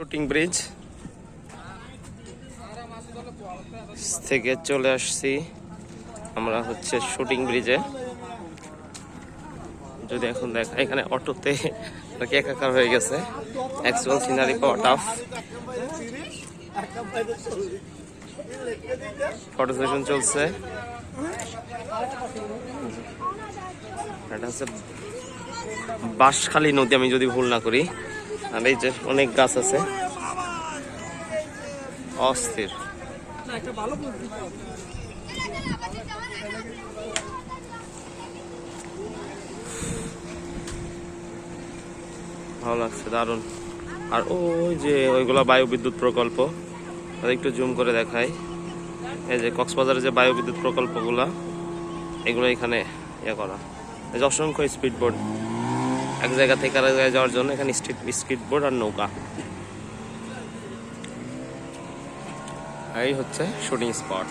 Shooting bridge থেকে চলে আসছি আমরা হচ্ছে শুটিং ব্রিজে যদি এখন দেখ, এখানে অটোতে একাকার হয়ে গেছে। অ্যাকচুয়াল সিনারি পাওয়া টাফ ফটো সেশন চলছে। এটা হচ্ছে বাঁশখালী নদী, আমি যদি ভুল না করি। আর এই যে অনেক গাছ আছে। অস্থির। ভালো লাগছে, দারুণ। আর ওই যে ওইগুলা বায়ু বিদ্যুৎ প্রকল্প একটু জুম করে দেখাই। এই যে কক্সবাজারের যে বায়ু বিদ্যুৎ প্রকল্পগুলা, এগুলো এখানে ইয়ে করা। এই যে অসংখ্য স্পিড বোর্ড এক জায়গা থেকে আরেক জায়গায় যাওয়ার জন্য এখানে স্ট্রিট স্ট্রিট বোর্ড আর নৌকা। এই হচ্ছে শুটিং স্পট